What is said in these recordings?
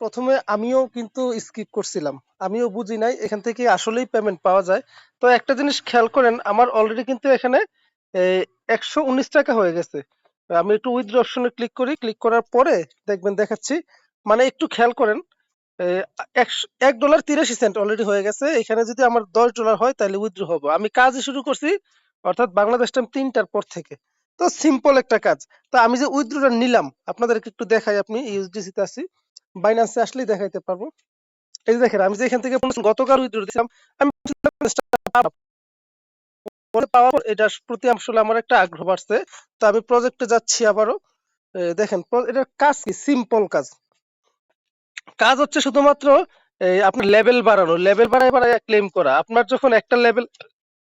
প্রথমে আমিও কিন্তু স্কিপ করছিলাম। আমিও বুঝি নাই, এখান থেকে আসলেই পেমেন্ট পাওয়া যায়। তো একটা জিনিস খেয়াল করেন, আমার অলরেডি কিন্তু এখানে, এ ৳১১৯ হয়ে গেছে। আমি একটু উইথড্র অপশনে ক্লিক করি। ক্লিক করার পরে দেখবেন দেখাচ্ছি। মানে একটু খেয়াল করেন, এ আ একশ $১.৮৩ অলরেডি হয়ে গেছে। এখানে যদি আমার $১০ হয়, তাহলে উইথড্র হব। আমি কাজই শুরু করছি, অর্থাৎ বাংলাদেশ টাইম ৩ টার পর থেকে। তো সিম্পল একটা কাজ। তো আমি যে উইথড্রটা নিলাম, আপনাদেরকে একটু দেখাই, আপনি USDC তে আছি। বাইন্যান্স আসলেই দেখাইতে পারব। এই যে দেখেন আমি যে এখান থেকে গতকাল উইথড্র দিছিলাম আমি পাওয়ার এটার প্রতি আসলে আমার একটা আগ্রহ বাড়ছে। তো আমি প্রজেক্টে যাচ্ছি আবারও। দেখেন এটার কাজ কি? সিম্পল কাজ। কাজ হচ্ছে শুধুমাত্র আপনার লেভেল বাড়ানো। লেভেল বাড়ায়, বাড়ায় ক্লেম করা। আপনার যখন একটা লেভেল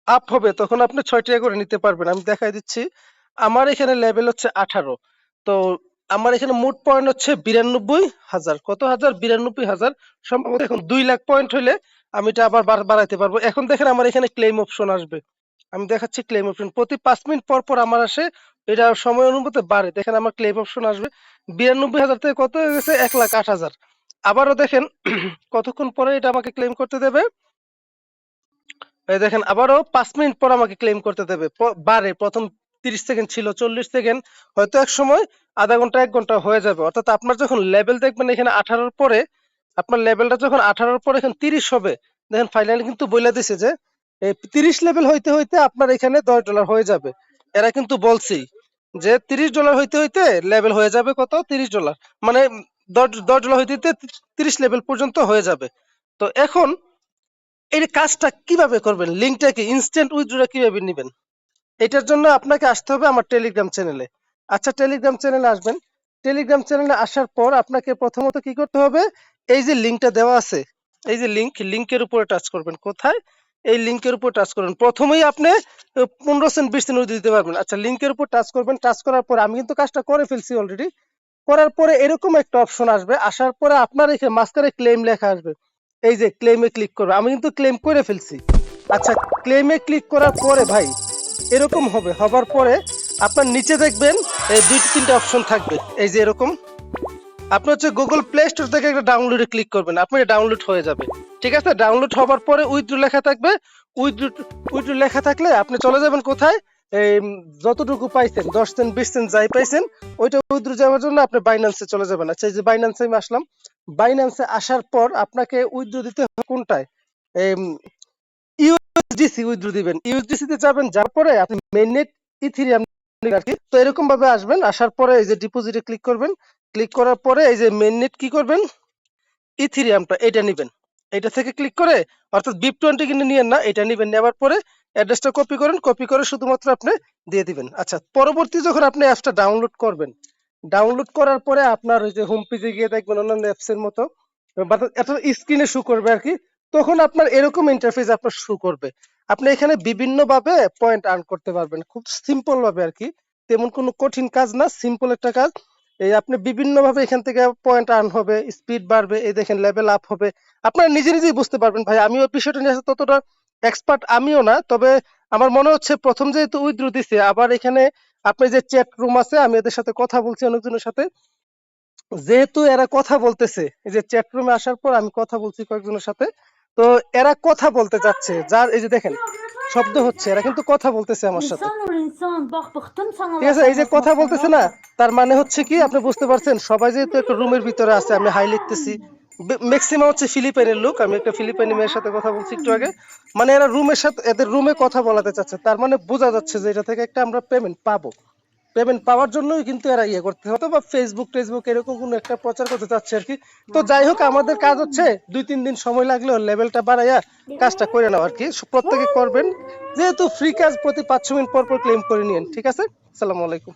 আপ হবে তখন আপনি ৬ টাকা করে নিতে পারবেন। আমি দেখাই দিচ্ছি। আমার এখানে লেভেল হচ্ছে ১৮ তো আমার এখানে মোট পয়েন্ট হচ্ছে ৯২,০০০ কত হাজার? ৯২,০০০ সম্ভবত এখন ২ লাখ পয়েন্ট হলে আমি এটা আবার বাড়াইতে পারব। এখন দেখেন আমার এখানে ক্লেম অপশন আসবে। আমি দেখাচ্ছি ক্লেম অপশন। প্রতি পাঁচ মিনিট পর, পর আমার আসে এটা সময় অনুপাতে বাড়ে। দেখেন আমার ক্লেম অপশন আসবে। ৯২,০০০ থেকে কত হয়ে গেছে? ১,০৮,০০০ আবারও দেখেন কতক্ষণ পরে এটা আমাকে ক্লেম করতে দেবে? দেখেন আবারও পাঁচ মিনিট পর আমাকে ক্লেম করতে দেবে। বাড়ে ১ম ৩০ সেকেন্ড ছিল ৪০ সেকেন্ড হয়তো এক সময় আধা ঘণ্টা এক ঘণ্টা হয়ে যাবে। অর্থাৎ আপনার যখন লেভেল দেখবেন এখানে ১৮ র পরে আপনার লেভেলটা যখন ১৮ র পরে এখন ৩০ হবে দেখেন ফাইনালি কিন্তু বলে দিছে যে ৩০ লেভেল হইতে, হইতে আপনার এখানে $১০ হয়ে যাবে। এরা কিন্তু বলছেই যে $৩০ হইতে, হইতে লেভেল হয়ে যাবে কত? $৩০ মানে দশ $১০ হইতে, হইতে ৩০ লেভেল পর্যন্ত হয়ে যাবে। তো এখন এই কাজটা কীভাবে করবেন? লিঙ্কটা কি? ইনস্ট্যান্ট উইথড্র কীভাবে নিবেন? এটার জন্য আপনাকে আসতে হবে আমার টেলিগ্রাম চ্যানেলে। আচ্ছা টেলিগ্রাম চ্যানেলে আসবেন। টেলিগ্রাম চ্যানেলে আসার পর আপনাকে প্রথমত কি করতে হবে? এই যে লিঙ্কটা দেওয়া আছে, এই যে লিঙ্ক, লিঙ্কের উপরে টাচ করবেন। কোথায়? এই লিঙ্কের উপর টাচ করবেন। প্রথমেই আপনি পনেরো ১৫ সেন্ট ২০ সেন্ট দিতে পারবেন। আচ্ছা লিঙ্কের উপর টাচ করবেন। টাচ করার পরে আমি কিন্তু কাজটা করে ফেলছি অলরেডি। করার পরে এরকম একটা অপশন আসবে। আসার পরে আপনার এখানে মাঝখানে ক্লেম লেখা আসবে। এই যে ক্লেম ক্লিক করবে আমি কিন্তু ক্লেম করে ফেলছি। আচ্ছা ক্লেম ক্লিক করার পরে ভাই এরকম হবে। হবার পরে আপনার নিচে দেখবেন এই ২ ৩ টা অপশন থাকবে। এই যে এরকম। আপনি হচ্ছে Google Play Store থেকে একটা ডাউনলোডে ক্লিক করবেন। আপনার ডাউনলোড হয়ে যাবে। ঠিক আছে? ডাউনলোড হবার পরে উইথড্র লেখা থাকবে। উইথড্র উইথড্র লেখা থাকলে আপনি চলে যাবেন কোথায়? এই যতটুকু পাইছেন ১০ সেন্ট ২০ সেন্ট যাই পাইছেন, ওইটা উইথড্র যাওয়ার জন্য আপনি বাইন্যান্সে চলে যাবেন। আচ্ছা এই যে বাইন্যান্সে আমি আসলাম। বাইন্যান্সে আসার পর আপনাকে উইথড্র দিতে কোনটায়? USDC উইথড্র দিবেন। USDC তে যাবেন যাওয়ার পরে আপনি মেইননেট ইথেরিয়াম আরকি। তো এরকম ভাবে আসবেন। আসার পরে এই যে ডিপোজিটে ক্লিক করবেন। ক্লিক করার পরে এই যে মেইননেট কি করবেন? ইথেরিয়ামটা এটা নিবেন। এটা থেকে ক্লিক করে অর্থাৎ বিপ BIP20 কিন্তু নিয়েন না। এটা নিবেন। নেওয়ার পরে অ্যাড্রেসটা কপি করেন। কপি করে শুধুমাত্র আপনি দিয়ে দিবেন। আচ্ছা পরবর্তী যখন আপনি অ্যাপসটা ডাউনলোড করবেন, ডাউনলোড করার পরে আপনার ওই যে হোম পেজে গিয়ে দেখবেন অন্যান্য অ্যাপসের মতো একটা স্ক্রিনে শো করবে আরকি। তখন আপনার এরকম ইন্টারফেস আপনার শো করবে। আপনি এখানে বিভিন্নভাবে পয়েন্ট আর্ন করতে পারবেন। খুব সিম্পল ভাবে আরকি। তেমন কোনো কঠিন কাজ না। সিম্পল একটা কাজ। এই আপনি বিভিন্নভাবে এখান থেকে পয়েন্ট আর্ন হবে, স্পিড বাড়বে। এই দেখেন লেভেল আপ হবে। আপনারা নিজে, নিজেই বুঝতে পারবেন ভাই। আমিও বিষয়টা নিয়ে ততটা এক্সপার্ট আমিও না। তবে আমার মনে হচ্ছে ১ম যেহেতু উইথড্র দিছি আবার এখানে আপনি যে চ্যাট রুম আছে আমি এদের সাথে কথা বলছি অনেকজনের সাথে। যেহেতু এরা কথা বলতেছে, এই যে চ্যাট রুমে আসার পর আমি কথা বলছি কয়েকজনের সাথে। তো এরা কথা বলতে চাচ্ছে যার, এই যে দেখেন, শব্দ হচ্ছে, এরা কিন্তু কথা বলতেছে আমার সাথে। ঠিক আছে, এই যে কথা বলতেছে না, তার মানে হচ্ছে কি, আপনি বুঝতে পারছেন, সবাই যেহেতু একটা রুমের ভিতরে আছে, আমি হাই লিখতেছি। ম্যাক্সিমাম হচ্ছে ফিলিপাইনের লোক, আমি একটা ফিলিপাইনি মেয়ের সাথে কথা বলছি একটু আগে। মানে এরা রুমের সাথে, এদের রুমে কথা বলাতে চাচ্ছে, তার মানে বোঝা যাচ্ছে যে এটা থেকে একটা আমরা পেমেন্ট পাবো। পেমেন্ট পাওয়ার জন্যই কিন্তু এরা ইয়ে করতে হতো বা ফেসবুক টেসবুক এরকম কোনো একটা প্রচার করতে চাচ্ছে আর কি তো যাই হোক আমাদের কাজ হচ্ছে ২-৩ দিন সময় লাগলেও লেভেলটা বাড়াইয়া কাজটা করে নাও আর কি প্রত্যেকে করবেন। যেহেতু ফ্রি কাজ প্রতি ৫-৬ মিনিট পর, পর ক্লেম করে নিয়েন। ঠিক আছে? আসসালামু আলাইকুম।